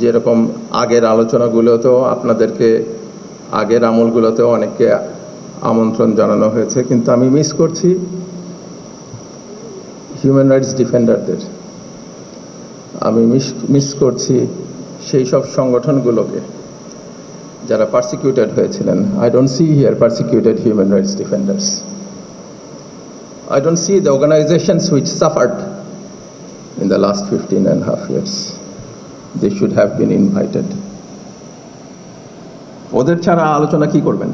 যেরকম আগের আলোচনাগুলোতেও আপনাদেরকে আগের আমলগুলোতেও অনেককে আমন্ত্রণ জানানো হয়েছে, কিন্তু আমি মিস করছি হিউম্যান রাইটস ডিফেন্ডারদের আমি মিস মিস করছি সেই সব সংগঠনগুলোকে যারা পার্সিকিউটেড হয়েছিলেন। I don't see here persecuted human rights defenders I don't see the organizations which in the last 15 and a half years. They should have been invited. ওদের ছাড়া আলোচনা কি করবেন?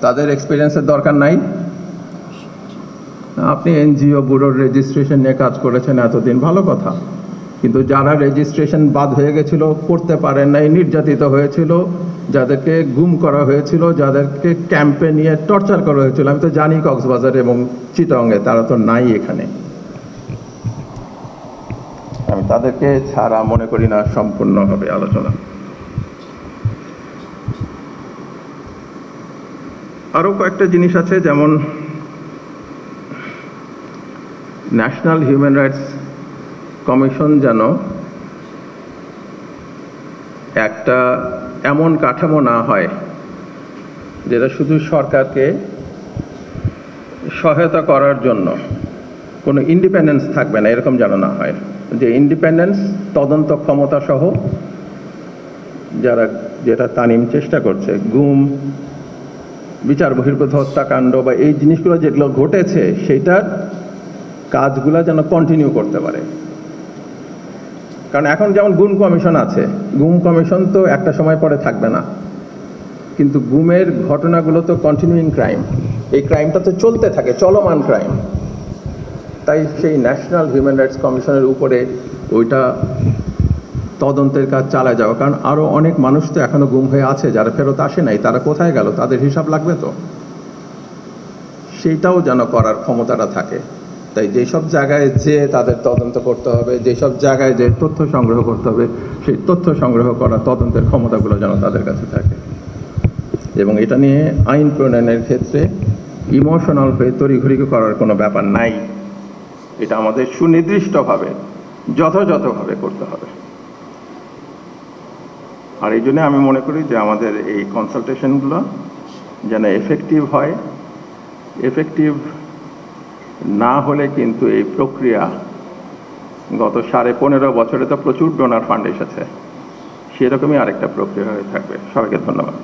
তাদের এক্সপিরিয়েন্সের দরকার নাই? আপনি এনজিও ব্যুরোর রেজিস্ট্রেশন নিয়ে কাজ করেছেন এতদিন, ভালো কথা। কিন্তু যারা রেজিস্ট্রেশন বাদ হয়ে গেছিল করতে পারেন নাই, নির্যাতিত হয়েছিল, যাদেরকে গুম করা হয়েছিল, যাদেরকে ক্যাম্পে নিয়ে টর্চার করা হয়েছিল, আমি তো জানি কক্সবাজার এবং চিটংয়ে, তারা তো নাই এখানে। আমি তাদেরকে ছাড়া মনে করি না, সম্পূর্ণ হবে আলোচনা। আরও কয়েকটা জিনিস আছে, যেমন ন্যাশনাল হিউম্যান রাইটস কমিশন যেন একটা এমন কাঠামো না হয়, যেটা শুধু সরকারকে সহায়তা করার জন্য। কোনো ইন্ডিপেন্ডেন্স থাকবে না, এরকম যেন না হয়। যে ইন্ডিপেন্ডেন্স তদন্ত ক্ষমতা সহ যারা যেটা তানিম চেষ্টা করছে, গুম, বিচার বহির্ভূত হত্যাকাণ্ড বা এই জিনিসগুলো যেগুলো ঘটেছে, সেইটার কাজগুলো যেন কন্টিনিউ করতে পারে। কারণ এখন যেমন গুম কমিশন আছে, গুম কমিশন তো একটা সময় পরে থাকবে না। কিন্তু গুমের ঘটনাগুলো তো কন্টিনিউইং ক্রাইম এই ক্রাইমটা তো চলতে থাকে, চলমান ক্রাইম তাই সেই ন্যাশনাল হিউম্যান রাইটস কমিশনের উপরে ওইটা তদন্তের কাজ চালা যাওয়া। কারণ আরও অনেক মানুষ তো এখনও গুম হয়ে আছে, যারা ফেরত আসে নাই, তারা কোথায় গেল? তাদের হিসাব লাগবে তো? সেইটাও যেন করার ক্ষমতাটা থাকে। তাই যেসব জায়গায় যে তাদের তদন্ত করতে হবে, যেসব জায়গায় যে তথ্য সংগ্রহ করতে হবে, সেই তথ্য সংগ্রহ করা তদন্তের ক্ষমতাগুলো যেন তাদের কাছে থাকে। এবং এটা নিয়ে আইন প্রণয়নের ক্ষেত্রে ইমোশনাল হয়ে তড়িঘড়ি করার কোনো ব্যাপার নাই। এটা আমাদের সুনির্দিষ্টভাবে, যথাযথভাবে করতে হবে। আর এই জন্য আমি মনে করি যে আমাদের এই কনসালটেশনগুলো যেন এফেক্টিভ হয়। এফেক্টিভ না হলে কিন্তু এই প্রক্রিয়া গত সাড়ে পনেরো বছরে তো প্রচুর ডোনার ফান্ড এসেছে। সেরকমই আরেকটা প্রক্রিয়া হয়ে থাকবে। সবাইকে ধন্যবাদ।